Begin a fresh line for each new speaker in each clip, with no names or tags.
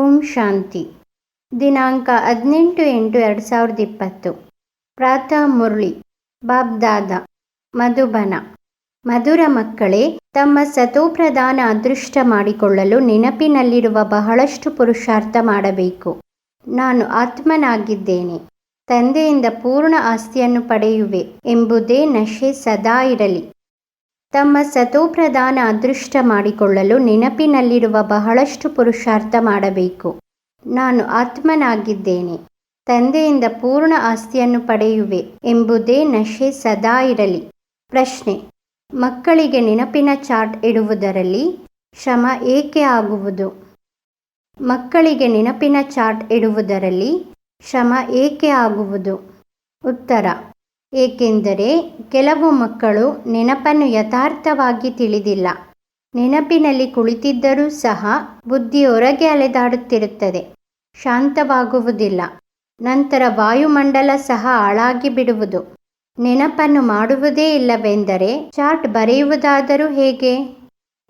ಓಂ ಶಾಂತಿ. ದಿನಾಂಕ ಹದಿನೆಂಟು ಎಂಟು ಎರಡು ಸಾವಿರದ ಇಪ್ಪತ್ತು. ಪ್ರಾತಃ ಮುರಳಿ ಬಾಬ್ದಾದ ಮಧುಬನ. ಮಧುರ ಮಕ್ಕಳೇ, ತಮ್ಮ ಸತೋಪ್ರಧಾನ ಅದೃಷ್ಟ ಮಾಡಿಕೊಳ್ಳಲು ನೆನಪಿನಲ್ಲಿರುವ ಬಹಳಷ್ಟು ಪುರುಷಾರ್ಥ ಮಾಡಬೇಕು. ನಾನು ಆತ್ಮನಾಗಿದ್ದೇನೆ. ತಂದೆಯಿಂದ ಪೂರ್ಣ ಆಸ್ತಿಯನ್ನು ಪಡೆಯುವೆ ಎಂಬುದೇ ನಶೆ ಸದಾ ಇರಲಿ. ತಮ್ಮ ಸತೋಪ್ರಧಾನ ಅದೃಷ್ಟ ಮಾಡಿಕೊಳ್ಳಲು ನೆನಪಿನಲ್ಲಿರುವ ಬಹಳಷ್ಟು ಪುರುಷಾರ್ಥ ಮಾಡಬೇಕು. ನಾನು ಆತ್ಮನಾಗಿದ್ದೇನೆ. ತಂದೆಯಿಂದ ಪೂರ್ಣ ಆಸ್ತಿಯನ್ನು ಪಡೆಯುವೆ ಎಂಬುದೇ ನಶೆ ಸದಾ ಇರಲಿ. ಪ್ರಶ್ನೆ. ಮಕ್ಕಳಿಗೆ ನೆನಪಿನ ಚಾಟ್ ಇಡುವುದರಲ್ಲಿ ಶ್ರಮ ಏಕೆ ಆಗುವುದು? ಮಕ್ಕಳಿಗೆ ನೆನಪಿನ ಚಾಟ್ ಇಡುವುದರಲ್ಲಿ ಶ್ರಮ ಏಕೆ ಆಗುವುದು? ಉತ್ತರ. ಏಕೆಂದರೆ ಕೆಲವು ಮಕ್ಕಳು ನೆನಪನ್ನು ಯಥಾರ್ಥವಾಗಿ ತಿಳಿದಿಲ್ಲ. ನೆನಪಿನಲ್ಲಿ ಕುಳಿತಿದ್ದರೂ ಸಹ ಬುದ್ಧಿ ಹೊರಗೆ ಅಲೆದಾಡುತ್ತಿರುತ್ತದೆ. ಶಾಂತವಾಗುವುದಿಲ್ಲ. ನಂತರ ವಾಯುಮಂಡಲ ಸಹ ಹಾಳಾಗಿ ಬಿಡುವುದು. ನೆನಪನ್ನು ಮಾಡುವುದೇ ಇಲ್ಲವೆಂದರೆ ಚಾಟ್ ಬರೆಯುವುದಾದರೂ ಹೇಗೆ?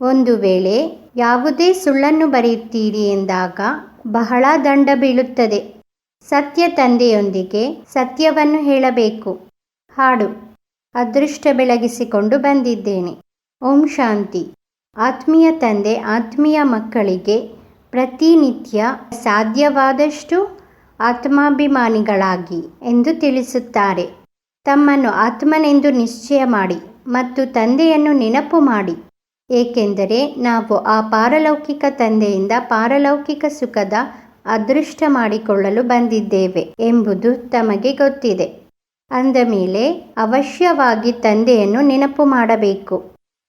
ಒಂದು ವೇಳೆ ಯಾವುದೇ ಸುಳ್ಳನ್ನು ಬರೆಯುತ್ತೀರಿ ಎಂದಾಗ ಬಹಳ ದಂಡ ಬೀಳುತ್ತದೆ. ಸತ್ಯ ತಂದೆಯೊಂದಿಗೆ ಸತ್ಯವನ್ನು ಹೇಳಬೇಕು. ಹಾಡು. ಅದೃಷ್ಟ ಬೆಳಗಿಸಿಕೊಂಡು ಬಂದಿದ್ದೇನೆ. ಓಂ ಶಾಂತಿ. ಆತ್ಮೀಯ ತಂದೆ, ಆತ್ಮೀಯ ಮಕ್ಕಳಿಗೆ ಪ್ರತಿನಿತ್ಯ ಸಾಧ್ಯವಾದಷ್ಟು ಆತ್ಮಾಭಿಮಾನಿಗಳಾಗಿ ಎಂದು ತಿಳಿಸುತ್ತಾರೆ. ತಮ್ಮನ್ನು ಆತ್ಮನೆಂದು ನಿಶ್ಚಯ ಮಾಡಿ ಮತ್ತು ತಂದೆಯನ್ನು ನೆನಪು ಮಾಡಿ. ಏಕೆಂದರೆ ನಾವು ಆ ಪಾರಲೌಕಿಕ ತಂದೆಯಿಂದ ಪಾರಲೌಕಿಕ ಸುಖದ ಅದೃಷ್ಟ ಮಾಡಿಕೊಳ್ಳಲು ಬಂದಿದ್ದೇವೆ ಎಂಬುದು ತಮಗೆ ಗೊತ್ತಿದೆ. ಅಂದ ಮೇಲೆ ಅವಶ್ಯವಾಗಿ ತಂದೆಯನ್ನು ನೆನಪು ಮಾಡಬೇಕು.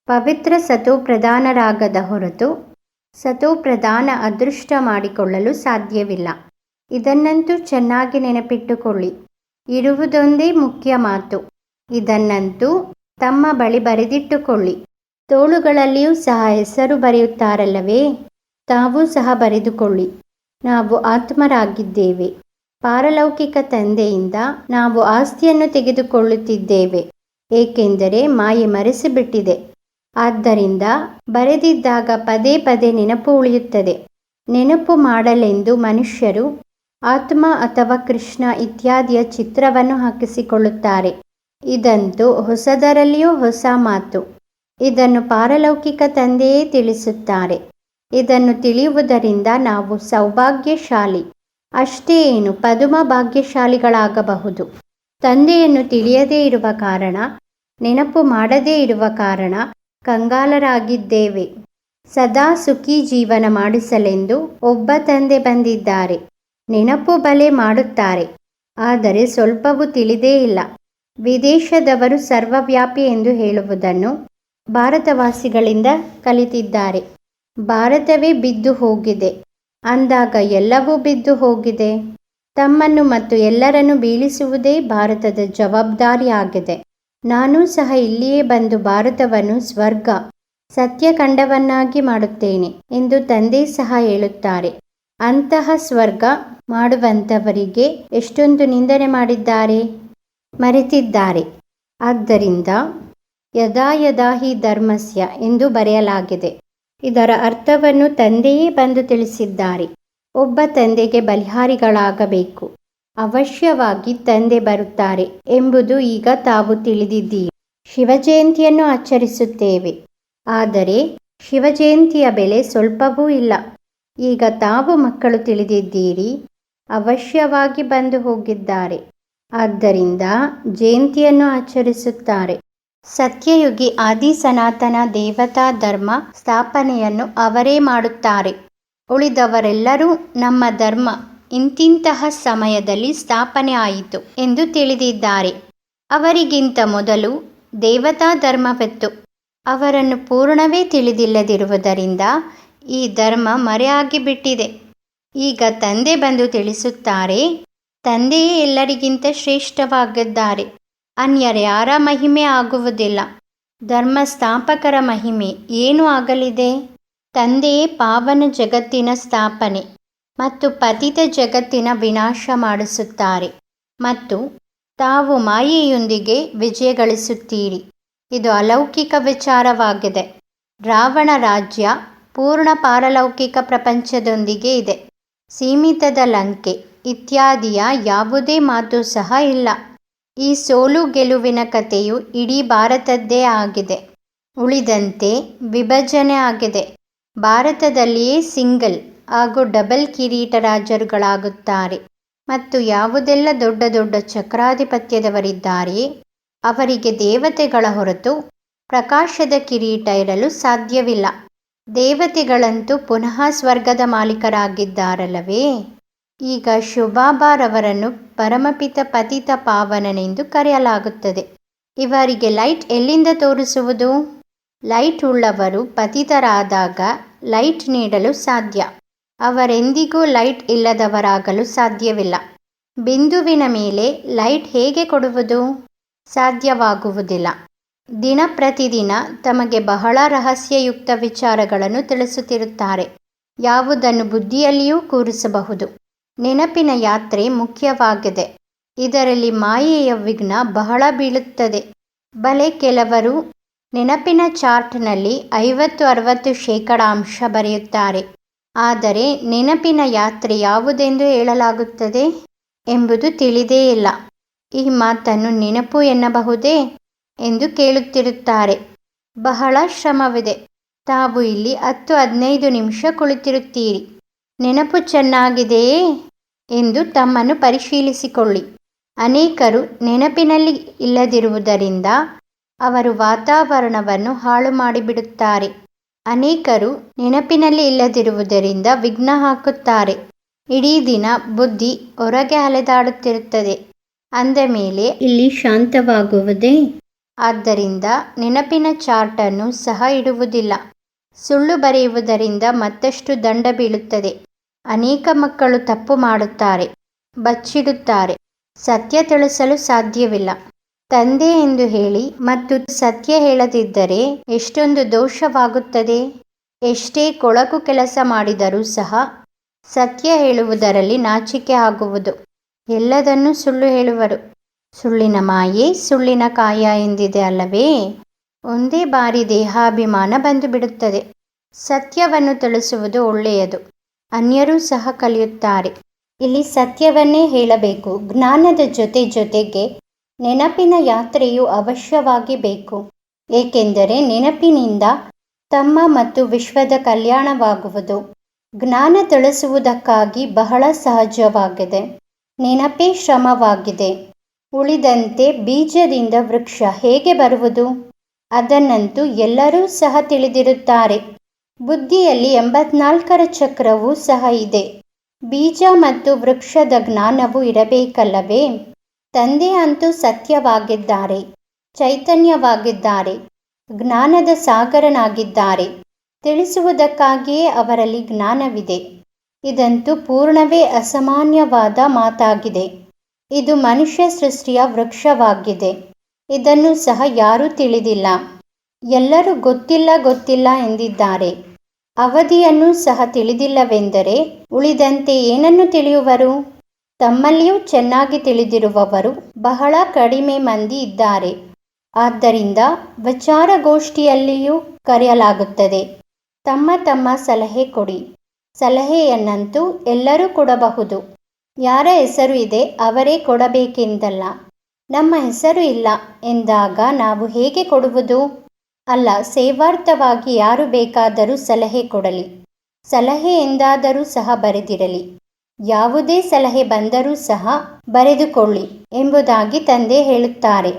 ಪವಿತ್ರ ಸತೋಪ್ರಧಾನರಾಗದ ಹೊರತು ಸತೋಪ್ರಧಾನ ಅದೃಷ್ಟ ಮಾಡಿಕೊಳ್ಳಲು ಸಾಧ್ಯವಿಲ್ಲ. ಇದನ್ನಂತೂ ಚೆನ್ನಾಗಿ ನೆನಪಿಟ್ಟುಕೊಳ್ಳಿ. ಇರುವುದೊಂದೇ ಮುಖ್ಯ ಮಾತು. ಇದನ್ನಂತೂ ತಮ್ಮ ಬಳಿ ಬರೆದಿಟ್ಟುಕೊಳ್ಳಿ. ತೋಳುಗಳಲ್ಲಿಯೂ ಸಹ ಹೆಸರು ಬರೆಯುತ್ತಾರಲ್ಲವೇ? ತಾವೂ ಸಹ ಬರೆದುಕೊಳ್ಳಿ. ನಾವು ಆತ್ಮರಾಗಿದ್ದೇವೆ. ಪಾರಲೌಕಿಕ ತಂದೆಯಿಂದ ನಾವು ಆಸ್ತಿಯನ್ನು ತೆಗೆದುಕೊಳ್ಳುತ್ತಿದ್ದೇವೆ, ಏಕೆಂದರೆ ಮಾಯೆ ಮರೆಸಿಬಿಟ್ಟಿದೆ. ಆದ್ದರಿಂದ ಬರೆದಿದ್ದಾಗ ಪದೇ ಪದೇ ನೆನಪು ಉಳಿಯುತ್ತದೆ. ನೆನಪು ಮಾಡಲೆಂದು ಮನುಷ್ಯರು ಆತ್ಮ ಅಥವಾ ಕೃಷ್ಣ ಇತ್ಯಾದಿಯ ಚಿತ್ರವನ್ನು ಹಾಕಿಸಿಕೊಳ್ಳುತ್ತಾರೆ. ಇದಂತೂ ಹೊಸದರಲ್ಲಿಯೂ ಹೊಸ ಮಾತು. ಇದನ್ನು ಪಾರಲೌಕಿಕ ತಂದೆಯೇ ತಿಳಿಸುತ್ತಾರೆ. ಇದನ್ನು ತಿಳಿಯುವುದರಿಂದ ನಾವು ಸೌಭಾಗ್ಯಶಾಲಿ. ಅಷ್ಟೇ ಏನು ಪದುಮ ಭಾಗ್ಯಶಾಲಿಗಳಾಗಬಹುದು. ತಂದೆಯನ್ನು ತಿಳಿಯದೇ ಇರುವ ಕಾರಣ, ನೆನಪು ಮಾಡದೇ ಇರುವ ಕಾರಣ ಕಂಗಾಲರಾಗಿದ್ದೇವೆ. ಸದಾ ಸುಖಿ ಜೀವನ ಮಾಡಿಸಲೆಂದು ಒಬ್ಬ ತಂದೆ ಬಂದಿದ್ದಾರೆ. ನೆನಪು ಬಲೆ ಮಾಡುತ್ತಾರೆ. ಆದರೆ ಸ್ವಲ್ಪವೂ ತಿಳಿದೇ ಇಲ್ಲ. ವಿದೇಶದವರು ಸರ್ವವ್ಯಾಪಿ ಎಂದು ಹೇಳುವುದನ್ನು ಭಾರತವಾಸಿಗಳಿಂದ ಕಲಿತಿದ್ದಾರೆ. ಭಾರತವೇ ಬಿದ್ದು ಹೋಗಿದೆ. ಅಂದಾಗ ಎಲ್ಲವೂ ಬಿದ್ದು ಹೋಗಿದೆ. ತಮ್ಮನ್ನು ಮತ್ತು ಎಲ್ಲರನ್ನು ಬೀಳಿಸುವುದೇ ಭಾರತದ ಜವಾಬ್ದಾರಿಯಾಗಿದೆ. ನಾನೂ ಸಹ ಇಲ್ಲಿಯೇ ಬಂದು ಭಾರತವನ್ನು ಸ್ವರ್ಗ, ಸತ್ಯಖಂಡವನ್ನಾಗಿ ಮಾಡುತ್ತೇನೆ ಎಂದು ತಂದೆ ಸಹ ಹೇಳುತ್ತಾರೆ. ಅಂತಹ ಸ್ವರ್ಗ ಮಾಡುವಂಥವರಿಗೆ ಎಷ್ಟೊಂದು ನಿಂದನೆ ಮಾಡಿದ್ದಾರೆ, ಮರೆತಿದ್ದಾರೆ. ಆದ್ದರಿಂದ ಯದಾ ಯದಾ ಧರ್ಮಸ್ಯ ಎಂದು ಬರೆಯಲಾಗಿದೆ. ಇದರ ಅರ್ಥವನ್ನು ತಂದೆಯೇ ಬಂದು ತಿಳಿಸಿದ್ದಾರೆ. ಒಬ್ಬ ತಂದೆಗೆ ಬಲಿಹಾರಿಗಳಾಗಬೇಕು. ಅವಶ್ಯವಾಗಿ ತಂದೆ ಬರುತ್ತಾರೆ ಎಂಬುದು ಈಗ ತಾವು ತಿಳಿದಿದ್ದೀರಿ. ಶಿವಜಯಂತಿಯನ್ನು ಆಚರಿಸುತ್ತೇವೆ. ಆದರೆ ಶಿವಜಯಂತಿಯ ಬೆಲೆ ಸ್ವಲ್ಪವೂ ಇಲ್ಲ. ಈಗ ತಾವು ಮಕ್ಕಳು ತಿಳಿದಿದ್ದೀರಿ. ಅವಶ್ಯವಾಗಿ ಬಂದು ಹೋಗಿದ್ದಾರೆ. ಆದ್ದರಿಂದ ಜಯಂತಿಯನ್ನು ಆಚರಿಸುತ್ತಾರೆ. ಸತ್ಯಯುಗಿ ಆದಿ ಸನಾತನ ದೇವತಾ ಧರ್ಮ ಸ್ಥಾಪನೆಯನ್ನು ಅವರೇ ಮಾಡುತ್ತಾರೆ. ಉಳಿದವರೆಲ್ಲರೂ ನಮ್ಮ ಧರ್ಮ ಇಂತಿಂತಹ ಸಮಯದಲ್ಲಿ ಸ್ಥಾಪನೆ ಆಯಿತು ಎಂದು ತಿಳಿದಿದ್ದಾರೆ. ಅವರಿಗಿಂತ ಮೊದಲು ದೇವತಾ ಧರ್ಮವೆತ್ತು. ಅವರನ್ನು ಪೂರ್ಣವೇ ತಿಳಿದಿಲ್ಲದಿರುವುದರಿಂದ ಈ ಧರ್ಮ ಮರೆಯಾಗಿಬಿಟ್ಟಿದೆ. ಈಗ ತಂದೆ ಬಂದು ತಿಳಿಸುತ್ತಾರೆ, ತಂದೆಯೇ ಎಲ್ಲರಿಗಿಂತ ಶ್ರೇಷ್ಠವಾಗಿದ್ದಾರೆ. ಅನ್ಯರ್ಯಾರ ಮಹಿಮೆ ಆಗುವುದಿಲ್ಲ. ಧರ್ಮ ಸ್ಥಾಪಕರ ಮಹಿಮೆ ಏನು ಆಗಲಿದೆ? ತಂದೆಯೇ ಪಾವನ ಜಗತ್ತಿನ ಸ್ಥಾಪನೆ ಮತ್ತು ಪತಿತ ಜಗತ್ತಿನ ವಿನಾಶ ಮಾಡಿಸುತ್ತಾರೆ. ಮತ್ತು ತಾವು ಮಾಯೆಯೊಂದಿಗೆ ವಿಜಯ ಗಳಿಸುತ್ತೀರಿ. ಇದು ಅಲೌಕಿಕ ವಿಚಾರವಾಗಿದೆ. ರಾವಣ ರಾಜ್ಯ ಪೂರ್ಣ ಪಾರಲೌಕಿಕ ಪ್ರಪಂಚದೊಂದಿಗೆ ಇದೆ. ಸೀಮಿತದ ಲಂಕೆ ಇತ್ಯಾದಿಯ ಯಾವುದೇ ಮಾತು ಸಹ ಇಲ್ಲ. ಈ ಸೋಲು ಗೆಲುವಿನ ಕಥೆಯು ಇಡೀ ಭಾರತದ್ದೇ ಆಗಿದೆ. ಉಳಿದಂತೆ ವಿಭಜನೆ ಆಗಿದೆ. ಭಾರತದಲ್ಲಿಯೇ ಸಿಂಗಲ್ ಹಾಗೂ ಡಬಲ್ ಕಿರೀಟ ರಾಜರುಗಳಾಗುತ್ತಾರೆ. ಮತ್ತು ಯಾವುದೆಲ್ಲ ದೊಡ್ಡ ದೊಡ್ಡ ಚಕ್ರಾಧಿಪತ್ಯದವರಿದ್ದಾರೆಯೇ, ಅವರಿಗೆ ದೇವತೆಗಳ ಹೊರತು ಪ್ರಕಾಶದ ಕಿರೀಟ ಇರಲು ಸಾಧ್ಯವಿಲ್ಲ. ದೇವತೆಗಳಂತೂ ಪುನಃ ಸ್ವರ್ಗದ ಮಾಲೀಕರಾಗಿದ್ದಾರಲ್ಲವೇ? ಈಗ ಶುಭಾಬಾರವರನ್ನು ಪರಮಪಿತ ಪತಿತ ಪಾವನನೆಂದು ಕರೆಯಲಾಗುತ್ತದೆ. ಇವರಿಗೆ ಲೈಟ್ ಎಲ್ಲಿಂದ ತೋರಿಸುವುದು? ಲೈಟ್ ಉಳ್ಳವರು ಪತಿತರಾದಾಗ ಲೈಟ್ ನೀಡಲು ಸಾಧ್ಯ. ಅವರೆಂದಿಗೂ ಲೈಟ್ ಇಲ್ಲದವರಾಗಲು ಸಾಧ್ಯವಿಲ್ಲ. ಬಿಂದುವಿನ ಮೇಲೆ ಲೈಟ್ ಹೇಗೆ ಕೊಡುವುದು? ಸಾಧ್ಯವಾಗುವುದಿಲ್ಲ. ದಿನ ಪ್ರತಿದಿನ ತಮಗೆ ಬಹಳ ರಹಸ್ಯಯುಕ್ತ ವಿಚಾರಗಳನ್ನು ತಿಳಿಸುತ್ತಿರುತ್ತಾರೆ. ಯಾವುದನ್ನು ಬುದ್ಧಿಯಲ್ಲಿಯೂ ಕೂರಿಸಬಹುದು. ನೆನಪಿನ ಯಾತ್ರೆ ಮುಖ್ಯವಾಗಿದೆ. ಇದರಲ್ಲಿ ಮಾಯೆಯ ವಿಘ್ನ ಬಹಳ ಬೀಳುತ್ತದೆ. ಬಲೆ ಕೆಲವರು ನೆನಪಿನ ಚಾರ್ಟ್ನಲ್ಲಿ ಐವತ್ತು ಅರವತ್ತು ಶೇಕಡಾಂಶ ಬರೆಯುತ್ತಾರೆ. ಆದರೆ ನೆನಪಿನ ಯಾತ್ರೆ ಯಾವುದೆಂದು ಹೇಳಲಾಗುತ್ತದೆ ಎಂಬುದು ತಿಳಿದೇ ಇಲ್ಲ. ಈ ಮಾತನ್ನು ನೆನಪು ಎನ್ನಬಹುದೇ ಎಂದು ಕೇಳುತ್ತಿರುತ್ತಾರೆ. ಬಹಳ ಶ್ರಮವಿದೆ. ತಾವು ಇಲ್ಲಿ ಹತ್ತು ಹದಿನೈದು ನಿಮಿಷ ಕುಳಿತಿರುತ್ತೀರಿ. ನೆನಪು ಚೆನ್ನಾಗಿದೆಯೇ ಎಂದು ತಮ್ಮನ್ನು ಪರಿಶೀಲಿಸಿಕೊಳ್ಳಿ. ಅನೇಕರು ನೆನಪಿನಲ್ಲಿ ಇಲ್ಲದಿರುವುದರಿಂದ ಅವರು ವಾತಾವರಣವನ್ನು ಹಾಳು ಮಾಡಿಬಿಡುತ್ತಾರೆ. ಅನೇಕರು ನೆನಪಿನಲ್ಲಿ ಇಲ್ಲದಿರುವುದರಿಂದ ವಿಘ್ನ ಹಾಕುತ್ತಾರೆ. ಇಡೀ ದಿನ ಬುದ್ಧಿ ಹೊರಗೆ ಅಲೆದಾಡುತ್ತಿರುತ್ತದೆ. ಅಂದ ಮೇಲೆ, ಇಲ್ಲಿ ಶಾಂತವಾಗುವುದೇ? ಆದ್ದರಿಂದ ನೆನಪಿನ ಚಾರ್ಟನ್ನು ಸಹ ಇಡುವುದಿಲ್ಲ. ಸುಳ್ಳು ಬರೆಯುವುದರಿಂದ ಮತ್ತಷ್ಟು ದಂಡ ಬೀಳುತ್ತದೆ. ಅನೇಕ ಮಕ್ಕಳು ತಪ್ಪು ಮಾಡುತ್ತಾರೆ, ಬಚ್ಚಿಡುತ್ತಾರೆ, ಸತ್ಯ ತಿಳಿಸಲು ಸಾಧ್ಯವಿಲ್ಲ. ತಂದೆ ಎಂದು ಹೇಳಿ ಮತ್ತು ಸತ್ಯ ಹೇಳದಿದ್ದರೆ ಎಷ್ಟೊಂದು ದೋಷವಾಗುತ್ತದೆ? ಎಷ್ಟೇ ಕೊಳಕು ಕೆಲಸ ಮಾಡಿದರೂ ಸಹ ಸತ್ಯ ಹೇಳುವುದರಲ್ಲಿ ನಾಚಿಕೆ ಆಗುವುದು. ಎಲ್ಲದನ್ನೂ ಸುಳ್ಳು ಹೇಳುವರು. ಸುಳ್ಳಿನ ಮಾಯೆ ಸುಳ್ಳಿನ ಕಾಯ ಎಂದಿದೆ ಅಲ್ಲವೇ? ಒಂದೇ ಬಾರಿ ದೇಹಾಭಿಮಾನ ಬಂದು ಬಿಡುತ್ತದೆ ಸತ್ಯವನ್ನು ತಿಳಿಸುವುದು ಒಳ್ಳೆಯದು. ಅನ್ಯರೂ ಸಹ ಕಲಿಯುತ್ತಾರೆ. ಇಲ್ಲಿ ಸತ್ಯವನ್ನೇ ಹೇಳಬೇಕು. ಜ್ಞಾನದ ಜೊತೆ ಜೊತೆಗೆ ನೆನಪಿನ ಯಾತ್ರೆಯು ಅವಶ್ಯವಾಗಿ ಬೇಕು. ಏಕೆಂದರೆ ನೆನಪಿನಿಂದ ತಮ್ಮ ಮತ್ತು ವಿಶ್ವದ ಕಲ್ಯಾಣವಾಗುವುದು. ಜ್ಞಾನ ತಿಳಿಸುವುದಕ್ಕಾಗಿ ಬಹಳ ಸಹಜವಾಗಿದೆ. ನೆನಪೇ ಶ್ರಮವಾಗಿದೆ. ಉಳಿದಂತೆ ಬೀಜದಿಂದ ವೃಕ್ಷ ಹೇಗೆ ಬರುವುದು? ಅದನ್ನಂತೂ ಎಲ್ಲರೂ ಸಹ ತಿಳಿದಿರುತ್ತಾರೆ. ಬುದ್ಧಿಯಲ್ಲಿ ಎಂಬತ್ನಾಲ್ಕರ ಚಕ್ರವೂ ಸಹ ಇದೆ. ಬೀಜ ಮತ್ತು ವೃಕ್ಷದ ಜ್ಞಾನವೂ ಇರಬೇಕಲ್ಲವೇ? ತಂದೆ ಅಂತೂ ಸತ್ಯವಾಗಿದ್ದಾರೆ, ಚೈತನ್ಯವಾಗಿದ್ದಾರೆ, ಜ್ಞಾನದ ಸಾಗರನಾಗಿದ್ದಾರೆ. ತಿಳಿಸುವುದಕ್ಕಾಗಿಯೇ ಅವರಲ್ಲಿ ಜ್ಞಾನವಿದೆ. ಇದಂತೂ ಪೂರ್ಣವೇ ಅಸಾಮಾನ್ಯವಾದ ಮಾತಾಗಿದೆ. ಇದು ಮನುಷ್ಯ ಸೃಷ್ಟಿಯ ವೃಕ್ಷವಾಗಿದೆ. ಇದನ್ನು ಸಹ ಯಾರೂ ತಿಳಿದಿಲ್ಲ. ಎಲ್ಲರೂ ಗೊತ್ತಿಲ್ಲ ಗೊತ್ತಿಲ್ಲ ಎಂದಿದ್ದಾರೆ. ಅವಧಿಯನ್ನು ಸಹ ತಿಳಿದಿಲ್ಲವೆಂದರೆ ಉಳಿದಂತೆ ಏನನ್ನು ತಿಳಿಯುವರು? ತಮ್ಮಲ್ಲಿಯೂ ಚೆನ್ನಾಗಿ ತಿಳಿದಿರುವವರು ಬಹಳ ಕಡಿಮೆ ಮಂದಿ ಇದ್ದಾರೆ. ಆದ್ದರಿಂದ ವಿಚಾರಗೋಷ್ಠಿಯಲ್ಲಿಯೂ ಕರೆಯಲಾಗುತ್ತದೆ. ತಮ್ಮ ತಮ್ಮ ಸಲಹೆ ಕೊಡಿ. ಸಲಹೆಯನ್ನಂತೂ ಎಲ್ಲರೂ ಕೊಡಬಹುದು. ಯಾರ ಹೆಸರು ಇದೆ ಅವರೇ ಕೊಡಬೇಕೆಂದಲ್ಲ. ನಮ್ಮ ಹೆಸರು ಇಲ್ಲ ಎಂದಾಗ ನಾವು ಹೇಗೆ ಕೊಡುವುದು? ಅಲ್ಲ, ಸೇವಾರ್ಥವಾಗಿ ಯಾರು ಬೇಕಾದರೂ ಸಲಹೆ ಕೊಡಲಿ. ಸಲಹೆ ಎಂದಾದರೂ ಸಹ ಬರೆದಿರಲಿ ಯಾವುದೇ ಸಲಹೆ ಬಂದರೂ ಸಹ ಬರೆದುಕೊಳ್ಳಿ ಎಂಬುದಾಗಿ ತಂದೆ ಹೇಳುತ್ತಾರೆ.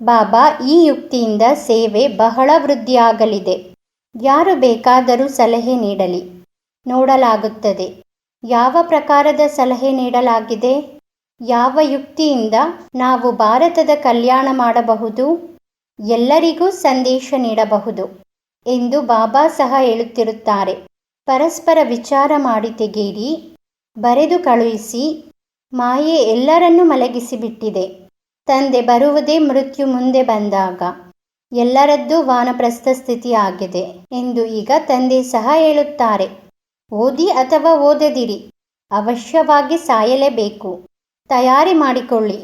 ಬಾಬಾ, ಈ ಯುಕ್ತಿಯಿಂದ ಸೇವೆ ಬಹಳ ವೃದ್ಧಿಯಾಗಲಿದೆ. ಯಾರು ಬೇಕಾದರೂ ಸಲಹೆ ನೀಡಲಿ. ನೋಡಲಾಗುತ್ತದೆ. ಯಾವ ಪ್ರಕಾರದ ಸಲಹೆ ನೀಡಲಾಗಿದೆ? ಯಾವ ಯುಕ್ತಿಯಿಂದ ನಾವು ಭಾರತದ ಕಲ್ಯಾಣ ಮಾಡಬಹುದು? ಎಲ್ಲರಿಗೂ ಸಂದೇಶ ನೀಡಬಹುದು ಎಂದು ಬಾಬಾ ಸಹ ಹೇಳುತ್ತಿರುತ್ತಾರೆ. ಪರಸ್ಪರ ವಿಚಾರ ಮಾಡಿ ತೆಗೆಯಿರಿ, ಬರೆದು ಕಳುಹಿಸಿ, ಮಾಯೆ ಎಲ್ಲರನ್ನೂ ಮಲಗಿಸಿಬಿಟ್ಟಿದೆ. ತಂದೆ ಬರುವುದೇ ಮೃತ್ಯು ಮುಂದೆ ಬಂದಾಗ ಎಲ್ಲರದ್ದೂ ವಾನಪ್ರಸ್ಥ ಸ್ಥಿತಿ ಆಗಿದೆ ಎಂದು ಈಗ ತಂದೆ ಸಹ ಹೇಳುತ್ತಾರೆ. ಓದಿ ಅಥವಾ ಓದದಿರಿ, ಅವಶ್ಯವಾಗಿ ಸಾಯಲೇಬೇಕು. ತಯಾರಿ ಮಾಡಿಕೊಳ್ಳಿ,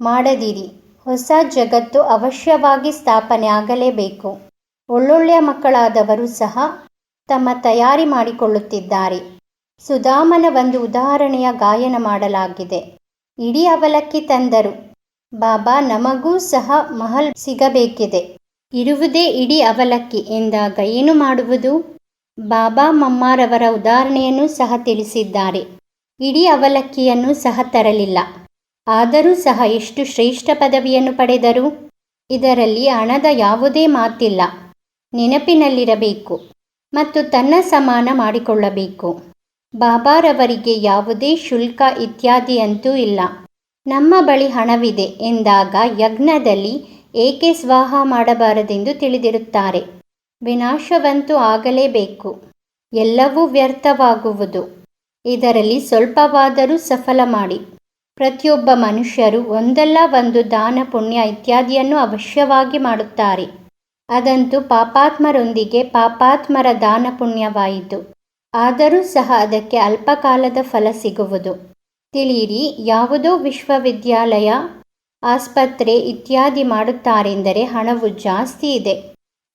ಮಾಡದಿರಿ. ಹೊಸ ಜಗತ್ತು ಅವಶ್ಯವಾಗಿ ಸ್ಥಾಪನೆ ಆಗಲೇಬೇಕು. ಒಳ್ಳೊಳ್ಳೆಯ ಮಕ್ಕಳಾದವರು ಸಹ ತಮ್ಮ ತಯಾರಿ ಮಾಡಿಕೊಳ್ಳುತ್ತಿದ್ದಾರೆ. ಸುಧಾಮನ ಒಂದು ಉದಾಹರಣೆಯ ಗಾಯನ ಮಾಡಲಾಗಿದೆ. ಇಡೀ ಅವಲಕ್ಕಿ ತಂದರು. ಬಾಬಾ, ನಮಗೂ ಸಹ ಮಹಲ್ ಸಿಗಬೇಕಿದೆ. ಇರುವುದೇ ಇಡೀ ಅವಲಕ್ಕಿ ಎಂದಾಗ ಏನು ಮಾಡುವುದು? ಬಾಬಾ ಮಮ್ಮಾರವರ ಉದಾಹರಣೆಯನ್ನು ಸಹ ತಿಳಿಸಿದ್ದಾರೆ. ಇಡೀ ಅವಲಕ್ಕಿಯನ್ನು ಸಹ ತರಲಿಲ್ಲ. ಆದರೂ ಸಹ ಎಷ್ಟು ಶ್ರೇಷ್ಠ ಪದವಿಯನ್ನು ಪಡೆದರು ಇದರಲ್ಲಿ ಹಣದ ಯಾವುದೇ ಮಾತಿಲ್ಲ. ನೆನಪಿನಲ್ಲಿರಬೇಕು ಮತ್ತು ತನ್ನ ಸಮಾನ ಮಾಡಿಕೊಳ್ಳಬೇಕು. ಬಾಬಾರವರಿಗೆ ಯಾವುದೇ ಶುಲ್ಕ ಇತ್ಯಾದಿಯಂತೂ ಇಲ್ಲ. ನಮ್ಮ ಬಳಿ ಹಣವಿದೆ ಎಂದಾಗ ಯಜ್ಞದಲ್ಲಿ ಏಕೆ ಸ್ವಾಹ ಮಾಡಬಾರದೆಂದು ತಿಳಿದಿರುತ್ತಾರೆ. ವಿನಾಶವಂತೂ ಆಗಲೇಬೇಕು. ಎಲ್ಲವೂ ವ್ಯರ್ಥವಾಗುವುದು. ಇದರಲ್ಲಿ ಸ್ವಲ್ಪವಾದರೂ ಸಫಲ ಮಾಡಿ. ಪ್ರತಿಯೊಬ್ಬ ಮನುಷ್ಯರು ಒಂದಲ್ಲ ಒಂದು ದಾನ, ಪುಣ್ಯ ಇತ್ಯಾದಿಯನ್ನು ಅವಶ್ಯವಾಗಿ ಮಾಡುತ್ತಾರೆ. ಅದಂತೂ ಪಾಪಾತ್ಮರೊಂದಿಗೆ ಪಾಪಾತ್ಮರ ದಾನ ಪುಣ್ಯವಾಯಿತು. ಆದರೂ ಸಹ ಅದಕ್ಕೆ ಅಲ್ಪಕಾಲದ ಫಲ ಸಿಗುವುದು. ತಿಳಿಯಿರಿ, ಯಾವುದೋ ವಿಶ್ವವಿದ್ಯಾಲಯ, ಆಸ್ಪತ್ರೆ ಇತ್ಯಾದಿ ಮಾಡುತ್ತಾರೆಂದರೆ ಹಣವು ಜಾಸ್ತಿ ಇದೆ.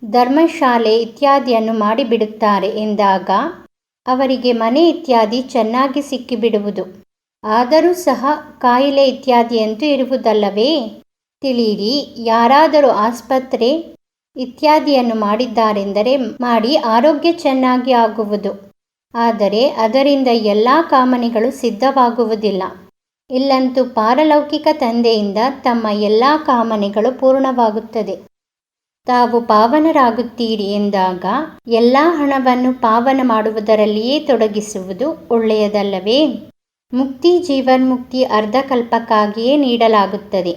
ಧರ್ಮಶಾಲೆ ಇತ್ಯಾದಿಯನ್ನು ಮಾಡಿಬಿಡುತ್ತಾರೆ ಎಂದಾಗ ಅವರಿಗೆ ಮನೆ ಇತ್ಯಾದಿ ಚೆನ್ನಾಗಿ ಸಿಕ್ಕಿಬಿಡುವುದು. ಆದರೂ ಸಹ ಕಾಯಿಲೆ ಇತ್ಯಾದಿಯಂತೂ ಇರುವುದಲ್ಲವೇ? ತಿಳಿಯಿರಿ, ಯಾರಾದರೂ ಆಸ್ಪತ್ರೆ ಇತ್ಯಾದಿಯನ್ನು ಮಾಡಿದ್ದಾರೆಂದರೆ ಮಾಡಿ ಆರೋಗ್ಯ ಚೆನ್ನಾಗಿ ಆಗುವುದು. ಆದರೆ ಅದರಿಂದ ಎಲ್ಲ ಕಾಮನೆಗಳು ಸಿದ್ಧವಾಗುವುದಿಲ್ಲ. ಇಲ್ಲಂತೂ ಪಾರಲೌಕಿಕ ತಂದೆಯಿಂದ ತಮ್ಮ ಎಲ್ಲ ಕಾಮನೆಗಳು ಪೂರ್ಣವಾಗುತ್ತದೆ. ತಾವು ಪಾವನರಾಗುತ್ತೀರಿ ಎಂದಾಗ ಎಲ್ಲ ಹಣವನ್ನು ಪಾವನ ಮಾಡುವುದರಲ್ಲಿಯೇ ತೊಡಗಿಸುವುದು ಒಳ್ಳೆಯದಲ್ಲವೇ? ಮುಕ್ತಿ ಜೀವನ್ಮುಕ್ತಿ ಅರ್ಧಕಲ್ಪಕ್ಕಾಗಿಯೇ ನೀಡಲಾಗುತ್ತದೆ.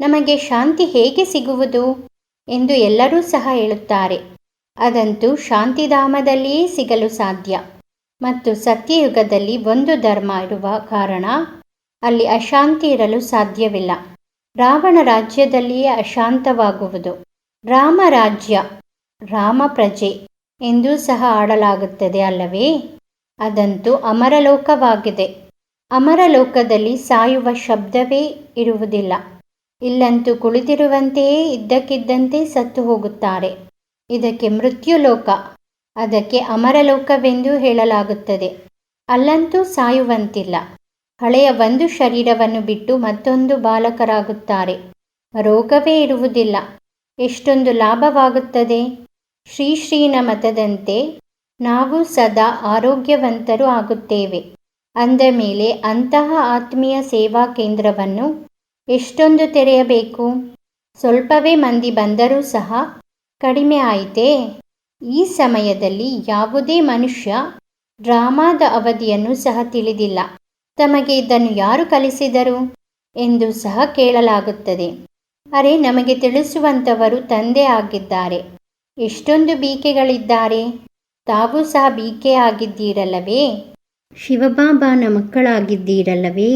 ನಮಗೆ ಶಾಂತಿ ಹೇಗೆ ಸಿಗುವುದು? ಎಂದು ಎಲ್ಲರೂ ಸಹ ಹೇಳುತ್ತಾರೆ. ಅದಂತೂ ಶಾಂತಿಧಾಮದಲ್ಲಿಯೇ ಸಿಗಲು ಸಾಧ್ಯ. ಮತ್ತು ಸತ್ಯಯುಗದಲ್ಲಿ ಒಂದು ಧರ್ಮ ಇರುವ ಕಾರಣ, ಅಲ್ಲಿ ಅಶಾಂತಿ ಇರಲು ಸಾಧ್ಯವಿಲ್ಲ. ರಾವಣ ರಾಜ್ಯದಲ್ಲಿಯೇ ಅಶಾಂತವಾಗುವುದು. ರಾಮ ರಾಜ್ಯ, ರಾಮ ಪ್ರಜೆ ಎಂದೂ ಸಹ ಆಡಲಾಗುತ್ತದೆ ಅಲ್ಲವೇ? ಅದಂತೂ ಅಮರಲೋಕವಾಗಿದೆ. ಅಮರಲೋಕದಲ್ಲಿ ಸಾಯುವ ಶಬ್ದವೇ ಇರುವುದಿಲ್ಲ. ಇಲ್ಲಂತೂ ಕುಳಿತಿರುವಂತೆಯೇ ಇದ್ದಕ್ಕಿದ್ದಂತೆ ಸತ್ತು ಹೋಗುತ್ತಾರೆ. ಇದಕ್ಕೆ ಮೃತ್ಯುಲೋಕ. ಅದಕ್ಕೆ ಅಮರಲೋಕವೆಂದು ಹೇಳಲಾಗುತ್ತದೆ. ಅಲ್ಲಂತೂ ಸಾಯುವಂತಿಲ್ಲ. ಹಳೆಯ ಒಂದು ಶರೀರವನ್ನು ಬಿಟ್ಟು ಮತ್ತೊಂದು ಬಾಲಕರಾಗುತ್ತಾರೆ. ರೋಗವೇ ಇರುವುದಿಲ್ಲ. ಎಷ್ಟೊಂದು ಲಾಭವಾಗುತ್ತದೆ? ಶ್ರೀ ಶ್ರೀನ ಮತದಂತೆ ನಾವು ಸದಾ ಆರೋಗ್ಯವಂತರು ಆಗುತ್ತೇವೆ. ಅಂದ ಮೇಲೆ ಅಂತಹ ಆತ್ಮೀಯ ಸೇವಾ ಕೇಂದ್ರವನ್ನು ಎಷ್ಟೊಂದು ತೆರೆಯಬೇಕು? ಸ್ವಲ್ಪವೇ ಮಂದಿ ಬಂದರೂ ಸಹ ಕಡಿಮೆ ಆಯಿತೇ? ಈ ಸಮಯದಲ್ಲಿ ಯಾವುದೇ ಮನುಷ್ಯ ಡ್ರಾಮಾದ ಅವಧಿಯನ್ನು ಸಹ ತಿಳಿದಿಲ್ಲ. ತಮಗೆ ಇದನ್ನು ಯಾರು ಕಲಿಸಿದರು ಎಂದು ಸಹ ಕೇಳಲಾಗುತ್ತದೆ. ಅರೆ, ನಮಗೆ ತಿಳಿಸುವಂಥವರು ತಂದೆ ಆಗಿದ್ದಾರೆ. ಎಷ್ಟೊಂದು ಬೀಕೆಗಳಿದ್ದಾರೆ. ತಾವು ಸಹ ಬೀಕೆ ಆಗಿದ್ದೀರಲ್ಲವೇ? ಶಿವಬಾಬಾನ ಮಕ್ಕಳಾಗಿದ್ದೀರಲ್ಲವೇ?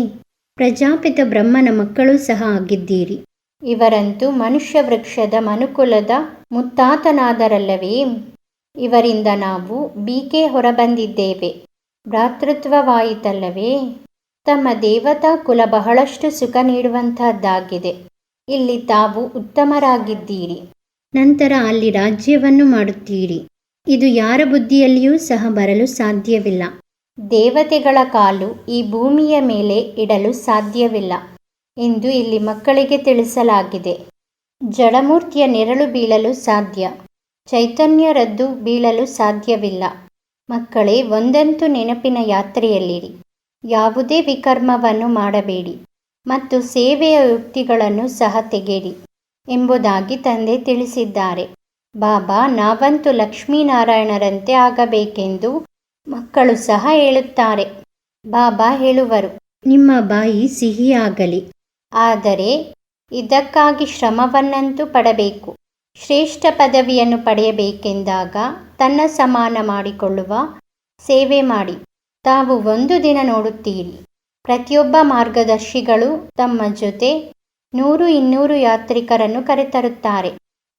ಪ್ರಜಾಪಿತ ಬ್ರಹ್ಮನ ಮಕ್ಕಳೂ ಸಹ ಆಗಿದ್ದೀರಿ. ಇವರಂತೂ ಮನುಷ್ಯ ವೃಕ್ಷದ ಮನುಕುಲದ ಮುತ್ತಾತನಾದರಲ್ಲವೇ? ಇವರಿಂದ ನಾವು ಬೀಕೆ ಹೊರಬಂದಿದ್ದೇವೆ. ಭ್ರಾತೃತ್ವವಾಯಿತಲ್ಲವೇ? ತಮ್ಮ ದೇವತಾ ಕುಲ ಬಹಳಷ್ಟು ಸುಖ ನೀಡುವಂತಹದ್ದಾಗಿದೆ. ಇಲ್ಲಿ ತಾವು ಉತ್ತಮರಾಗಿದ್ದೀರಿ. ನಂತರ ಅಲ್ಲಿ ರಾಜ್ಯವನ್ನು ಮಾಡುತ್ತೀರಿ. ಇದು ಯಾರ ಬುದ್ಧಿಯಲ್ಲಿಯೂ ಸಹ ಬರಲು ಸಾಧ್ಯವಿಲ್ಲ. ದೇವತೆಗಳ ಕಾಲು ಈ ಭೂಮಿಯ ಮೇಲೆ ಇಡಲು ಸಾಧ್ಯವಿಲ್ಲ ಎಂದು ಇಲ್ಲಿ ಮಕ್ಕಳಿಗೆ ತಿಳಿಸಲಾಗಿದೆ. ಜಡಮೂರ್ತಿಯ ನೆರಳು ಬೀಳಲು ಸಾಧ್ಯ, ಚೈತನ್ಯರದ್ದು ಬೀಳಲು ಸಾಧ್ಯವಿಲ್ಲ. ಮಕ್ಕಳೇ, ಒಂದಂತೂ ನೆನಪಿನ ಯಾತ್ರೆಯಲ್ಲಿರಿ. ಯಾವುದೇ ವಿಕರ್ಮವನ್ನು ಮಾಡಬೇಡಿ ಮತ್ತು ಸೇವೆಯ ಯುಕ್ತಿಗಳನ್ನು ಸಹ ತೆಗೆಯಿರಿ ಎಂಬುದಾಗಿ ತಂದೆ ತಿಳಿಸಿದ್ದಾರೆ. ಬಾಬಾ, ನಾವಂತೂ ಲಕ್ಷ್ಮೀನಾರಾಯಣರಂತೆ ಆಗಬೇಕೆಂದು ಮಕ್ಕಳು ಸಹ ಹೇಳುತ್ತಾರೆ. ಬಾಬಾ ಹೇಳುವರು, ನಿಮ್ಮ ಬಾಯಿ ಸಿಹಿಯಾಗಲಿ. ಆದರೆ ಇದಕ್ಕಾಗಿ ಶ್ರಮವನ್ನಂತೂ ಪಡಬೇಕು. ಶ್ರೇಷ್ಠ ಪದವಿಯನ್ನು ಪಡೆಯಬೇಕೆಂದಾಗ ತನ್ನ ಸಮಾನ ಮಾಡಿಕೊಳ್ಳುವ ಸೇವೆ ಮಾಡಿ. ತಾವು ಒಂದು ದಿನ ನೋಡುತ್ತೀರಿ. ಪ್ರತಿಯೊಬ್ಬ ಮಾರ್ಗದರ್ಶಿಗಳು ತಮ್ಮ ಜೊತೆ ನೂರು ಇನ್ನೂರು ಯಾತ್ರಿಕರನ್ನು ಕರೆತರುತ್ತಾರೆ.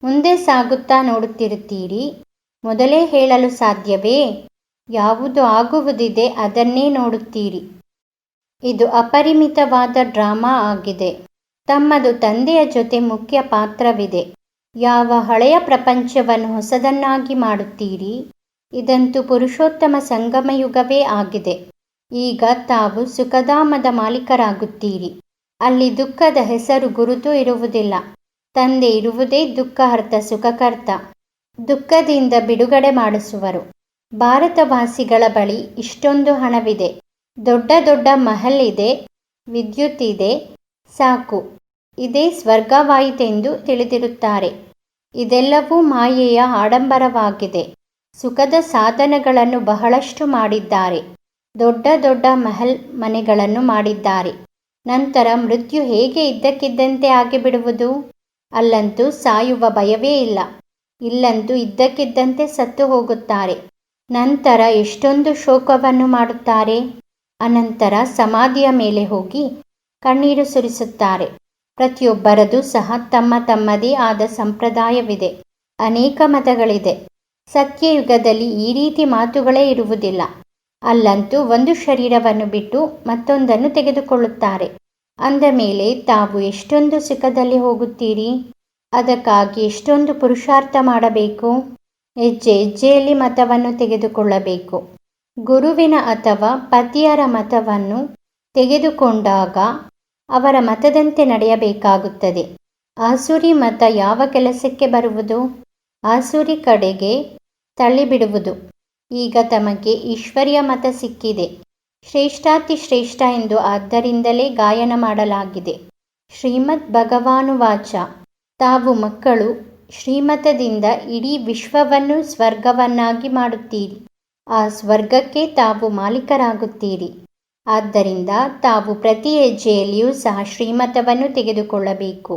ಮುಂದೆ ಸಾಗುತ್ತಾ ನೋಡುತ್ತಿರುತ್ತೀರಿ. ಮೊದಲೇ ಹೇಳಲು ಸಾಧ್ಯವೇ? ಯಾವುದು ಆಗುವುದಿದೆ ಅದನ್ನೇ ನೋಡುತ್ತೀರಿ. ಇದು ಅಪರಿಮಿತವಾದ ಡ್ರಾಮಾ ಆಗಿದೆ. ತಮ್ಮದು ತಂದೆಯ ಜೊತೆ ಮುಖ್ಯ ಪಾತ್ರವಿದೆ. ಯಾವ ಹಳೆಯ ಪ್ರಪಂಚವನ್ನು ಹೊಸದನ್ನಾಗಿ ಮಾಡುತ್ತೀರಿ? ಇದಂತೂ ಪುರುಷೋತ್ತಮ ಸಂಗಮಯುಗವೇ ಆಗಿದೆ. ಈಗ ತಾವು ಸುಖಧಾಮದ ಮಾಲೀಕರಾಗುತ್ತೀರಿ. ಅಲ್ಲಿ ದುಃಖದ ಹೆಸರು ಗುರುತು ಇರುವುದಿಲ್ಲ. ತಂದೆ ಇರುವುದೇ ದುಃಖಹರ್ತ ಸುಖಕರ್ತ. ದುಃಖದಿಂದ ಬಿಡುಗಡೆ ಮಾಡಿಸುವರು. ಭಾರತವಾಸಿಗಳ ಬಳಿ ಇಷ್ಟೊಂದು ಹಣವಿದೆ. ದೊಡ್ಡ ದೊಡ್ಡ ಮಹಲ್ ಇದೆ, ವಿದ್ಯುತ್ ಇದೆ, ಸಾಕು. ಇದೇ ಸ್ವರ್ಗವಾಯಿತೆಂದು ತಿಳಿದಿರುತ್ತಾರೆ. ಇದೆಲ್ಲವೂ ಮಾಯೆಯ ಆಡಂಬರವಾಗಿದೆ. ಸುಖದ ಸಾಧನಗಳನ್ನು ಬಹಳಷ್ಟು ಮಾಡಿದ್ದಾರೆ. ದೊಡ್ಡ ದೊಡ್ಡ ಮಹಲ್ ಮನೆಗಳನ್ನು ಮಾಡಿದ್ದಾರೆ. ನಂತರ ಮೃತ್ಯು ಹೇಗೆ ಇದ್ದಕ್ಕಿದ್ದಂತೆ ಆಗಿಬಿಡುವುದು? ಅಲ್ಲಂತೂ ಸಾಯುವ ಭಯವೇ ಇಲ್ಲ. ಇಲ್ಲಂತೂ ಇದ್ದಕ್ಕಿದ್ದಂತೆ ಸತ್ತು ಹೋಗುತ್ತಾರೆ. ನಂತರ ಎಷ್ಟೊಂದು ಶೋಕವನ್ನು ಮಾಡುತ್ತಾರೆ? ಅನಂತರ ಸಮಾಧಿಯ ಮೇಲೆ ಹೋಗಿ ಕಣ್ಣೀರು ಸುರಿಸುತ್ತಾರೆ. ಪ್ರತಿಯೊಬ್ಬರದು ಸಹ ತಮ್ಮ ತಮ್ಮದೇ ಆದ ಸಂಪ್ರದಾಯವಿದೆ. ಅನೇಕ ಮತಗಳಿದೆ. ಸತ್ಯಯುಗದಲ್ಲಿ ಈ ರೀತಿ ಮಾತುಗಳೇ ಇರುವುದಿಲ್ಲ. ಅಲ್ಲಂತೂ ಒಂದು ಶರೀರವನ್ನು ಬಿಟ್ಟು ಮತ್ತೊಂದನ್ನು ತೆಗೆದುಕೊಳ್ಳುತ್ತಾರೆ. ಅಂದ ಮೇಲೆ, ತಾವು ಎಷ್ಟೊಂದು ಸುಖದಲ್ಲಿ ಹೋಗುತ್ತೀರಿ? ಅದಕ್ಕಾಗಿ ಎಷ್ಟೊಂದು ಪುರುಷಾರ್ಥ ಮಾಡಬೇಕು? ಹೆಜ್ಜೆ ಹೆಜ್ಜೆಯಲ್ಲಿ ಮತವನ್ನು ತೆಗೆದುಕೊಳ್ಳಬೇಕು. ಗುರುವಿನ ಅಥವಾ ಪತಿಯರ ಮತವನ್ನು ತೆಗೆದುಕೊಂಡಾಗ ಅವರ ಮತದಂತೆ ನಡೆಯಬೇಕಾಗುತ್ತದೆ. ಆಸುರಿ ಮತ ಯಾವ ಕೆಲಸಕ್ಕೆ ಬರುವುದು? ಆಸುರಿ ಕಡೆಗೆ ತಳ್ಳಿಬಿಡುವುದು. ಈಗ ತಮಗೆ ಈಶ್ವರ್ಯ ಮತ ಸಿಕ್ಕಿದೆ. ಶ್ರೇಷ್ಠಾತಿ ಶ್ರೇಷ್ಠ ಎಂದು ಆದ್ದರಿಂದಲೇ ಗಾಯನ ಮಾಡಲಾಗಿದೆ. ಶ್ರೀಮದ್ ಭಗವಾನುವಾಚ, ತಾವು ಮಕ್ಕಳು ಶ್ರೀಮತದಿಂದ ಇಡೀ ವಿಶ್ವವನ್ನು ಸ್ವರ್ಗವನ್ನಾಗಿ ಮಾಡುತ್ತೀರಿ. ಆ ಸ್ವರ್ಗಕ್ಕೆ ತಾವು ಮಾಲೀಕರಾಗುತ್ತೀರಿ. ಆದ್ದರಿಂದ ತಾವು ಪ್ರತಿ ಹೆಜ್ಜೆಯಲ್ಲಿಯೂ ಸಹ ಶ್ರೀಮತವನ್ನು ತೆಗೆದುಕೊಳ್ಳಬೇಕು.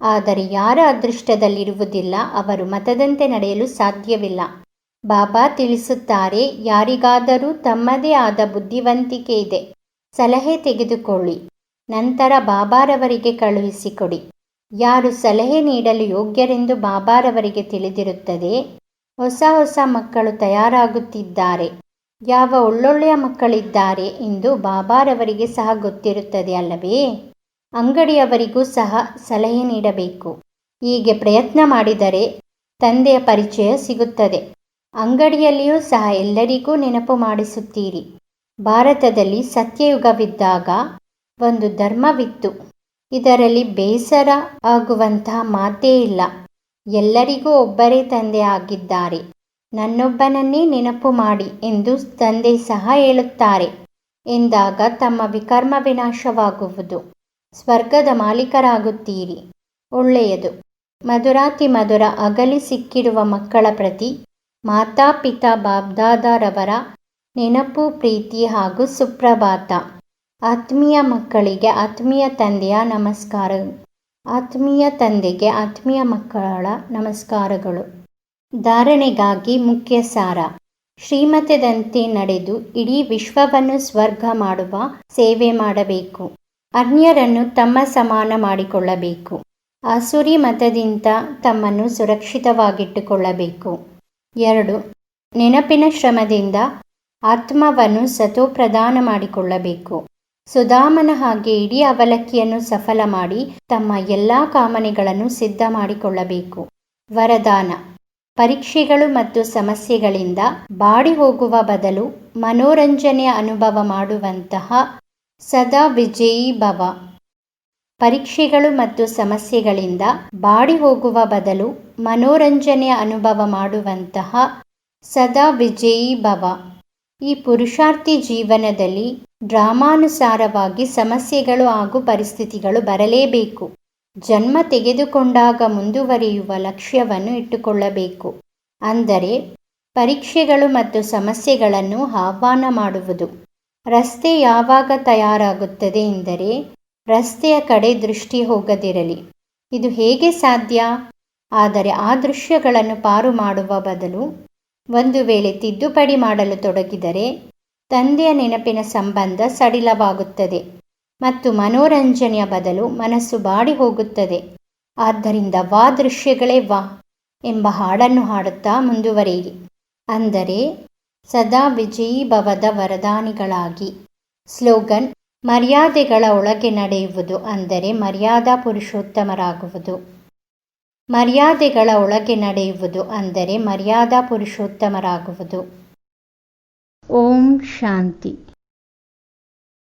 ಆದರೆ ಯಾರ ಅದೃಷ್ಟದಲ್ಲಿರುವುದಿಲ್ಲ ಅವರು ಮತದಂತೆ ನಡೆಯಲು ಸಾಧ್ಯವಿಲ್ಲ. ಬಾಬಾ ತಿಳಿಸುತ್ತಾರೆ, ಯಾರಿಗಾದರೂ ತಮ್ಮದೇ ಆದ ಬುದ್ಧಿವಂತಿಕೆ ಇದೆ. ಸಲಹೆ ತೆಗೆದುಕೊಳ್ಳಿ. ನಂತರ ಬಾಬಾರವರಿಗೆ ಕಳುಹಿಸಿಕೊಡಿ. ಯಾರು ಸಲಹೆ ನೀಡಲು ಯೋಗ್ಯರೆಂದು ಬಾಬಾರವರಿಗೆ ತಿಳಿದಿರುತ್ತದೆ. ಹೊಸ ಹೊಸ ಮಕ್ಕಳು ತಯಾರಾಗುತ್ತಿದ್ದಾರೆ. ಯಾವ ಒಳ್ಳೊಳ್ಳೆಯ ಮಕ್ಕಳಿದ್ದಾರೆ ಎಂದು ಬಾಬಾರವರಿಗೆ ಸಹ ಗೊತ್ತಿರುತ್ತದೆ ಅಲ್ಲವೇ? ಅಂಗಡಿಯವರಿಗೂ ಸಹ ಸಲಹೆ ನೀಡಬೇಕು. ಹೀಗೆ ಪ್ರಯತ್ನ ಮಾಡಿದರೆ ತಂದೆಯ ಪರಿಚಯ ಸಿಗುತ್ತದೆ. ಅಂಗಡಿಯಲ್ಲಿಯೂ ಸಹ ಎಲ್ಲರಿಗೂ ನೆನಪು ಮಾಡಿಸುತ್ತೀರಿ. ಭಾರತದಲ್ಲಿ ಸತ್ಯಯುಗವಿದ್ದಾಗ ಒಂದು ಧರ್ಮವಿತ್ತು. ಇದರಲ್ಲಿ ಬೇಸರ ಆಗುವಂತಹ ಮಾತೇ ಇಲ್ಲ. ಎಲ್ಲರಿಗೂ ಒಬ್ಬರೇ ತಂದೆ ಆಗಿದ್ದಾರೆ. ನನ್ನೊಬ್ಬನನ್ನೇ ನೆನಪು ಮಾಡಿ ಎಂದು ತಂದೆ ಸಹ ಹೇಳುತ್ತಾರೆ ಎಂದಾಗ ತಮ್ಮ ವಿಕರ್ಮ ವಿನಾಶವಾಗುವುದು. ಸ್ವರ್ಗದ ಮಾಲೀಕರಾಗುತ್ತೀರಿ. ಒಳ್ಳೆಯದು. ಮಧುರಾತಿ ಮಧುರ ಅಗಲಿ ಸಿಕ್ಕಿರುವ ಮಕ್ಕಳ ಪ್ರತಿ ಮಾತಾಪಿತಾ ಬಾಬ್ದಾದರವರ ನೆನಪು, ಪ್ರೀತಿ ಹಾಗೂ ಸುಪ್ರಭಾತ. ಆತ್ಮೀಯ ಮಕ್ಕಳಿಗೆ ಆತ್ಮೀಯ ತಂದೆಯ ನಮಸ್ಕಾರ. ಆತ್ಮೀಯ ತಂದೆಗೆ ಆತ್ಮೀಯ ಮಕ್ಕಳ ನಮಸ್ಕಾರಗಳು. ಧಾರಣೆಗಾಗಿ ಮುಖ್ಯ ಸಾರ ಶ್ರೀಮತದಂತೆ ನಡೆದು ಇಡೀ ವಿಶ್ವವನ್ನು ಸ್ವರ್ಗ ಮಾಡುವ ಸೇವೆ ಮಾಡಬೇಕು. ಅನ್ಯರನ್ನು ತಮ್ಮ ಸಮಾನ ಮಾಡಿಕೊಳ್ಳಬೇಕು. ಆಸುರಿ ಮತದಿಂದ ತಮ್ಮನ್ನು ಸುರಕ್ಷಿತವಾಗಿಟ್ಟುಕೊಳ್ಳಬೇಕು. ಎರಡು. ನೆನಪಿನ ಶ್ರಮದಿಂದ ಆತ್ಮವನ್ನು ಸತೋಪ್ರದಾನ ಮಾಡಿಕೊಳ್ಳಬೇಕು. ಸುಧಾಮನ ಹಾಗೆ ಇಡೀ ಅವಲಕ್ಕಿಯನ್ನು ಸಫಲ ಮಾಡಿ ತಮ್ಮ ಎಲ್ಲ ಕಾಮನೆಗಳನ್ನು ಸಿದ್ಧ ಮಾಡಿಕೊಳ್ಳಬೇಕು ವರದಾನ. ಪರೀಕ್ಷೆಗಳು ಮತ್ತು ಸಮಸ್ಯೆಗಳಿಂದ ಬಾಡಿ ಹೋಗುವ ಬದಲು ಮನೋರಂಜನೆಯ ಅನುಭವ ಮಾಡುವಂತಹ ಸದಾ ವಿಜಯೀ ಭವ. ಪರೀಕ್ಷೆಗಳು ಮತ್ತು ಸಮಸ್ಯೆಗಳಿಂದ ಬಾಡಿ ಹೋಗುವ ಬದಲು ಮನೋರಂಜನೆಯ ಅನುಭವ ಮಾಡುವಂತಹ ಸದಾ ವಿಜಯೀ ಭವ. ಈ ಪುರುಷಾರ್ಥಿ ಜೀವನದಲ್ಲಿ ಡ್ರಾಮಾನುಸಾರವಾಗಿ ಸಮಸ್ಯೆಗಳು ಹಾಗೂ ಪರಿಸ್ಥಿತಿಗಳು ಬರಲೇಬೇಕು. ಜನ್ಮ ತೆಗೆದುಕೊಂಡಾಗ ಮುಂದುವರಿಯುವ ಲಕ್ಷ್ಯವನ್ನು ಇಟ್ಟುಕೊಳ್ಳಬೇಕು. ಅಂದರೆ ಪರೀಕ್ಷೆಗಳು ಮತ್ತು ಸಮಸ್ಯೆಗಳನ್ನು ಆಹ್ವಾನ ಮಾಡುವುದು. ರಸ್ತೆ ಯಾವಾಗ ತಯಾರಾಗುತ್ತದೆ ಎಂದರೆ ರಸ್ತೆಯ ಕಡೆ ದೃಷ್ಟಿ ಹೋಗದಿರಲಿ. ಇದು ಹೇಗೆ ಸಾಧ್ಯ? ಆದರೆ ಆ ದೃಶ್ಯಗಳನ್ನು ಪಾರು ಮಾಡುವ ಬದಲು ಒಂದು ವೇಳೆ ತಿದ್ದುಪಡಿ ಮಾಡಲು ತೊಡಗಿದರೆ, ತಂದೆಯ ನೆನಪಿನ ಸಂಬಂಧ ಸಡಿಲವಾಗುತ್ತದೆ ಮತ್ತು ಮನೋರಂಜನೆಯ ಬದಲು ಮನಸ್ಸು ಬಾಡಿ ಹೋಗುತ್ತದೆ. ಆದ್ದರಿಂದ ವಾ ದೃಶ್ಯಗಳೇ ವಾ ಎಂಬ ಹಾಡನ್ನು ಹಾಡುತ್ತಾ ಮುಂದುವರೆಯಿರಿ. ಅಂದರೆ, ಸದಾ ವಿಜಯೀ ಭವದ ವರದಾನಿಗಳಾಗಿ. ಸ್ಲೋಗನ್, ಮರ್ಯಾದೆಗಳ ಒಳಗೆ ನಡೆಯುವುದು ಅಂದರೆ ಮರ್ಯಾದಾ ಪುರುಷೋತ್ತಮರಾಗುವುದು. ಮರ್ಯಾದೆಗಳ ಒಳಗೆ ನಡೆಯುವುದು ಅಂದರೆ ಮರ್ಯಾದಾ ಪುರುಷೋತ್ತಮರಾಗುವುದು. ಓಂ ಶಾಂತಿ.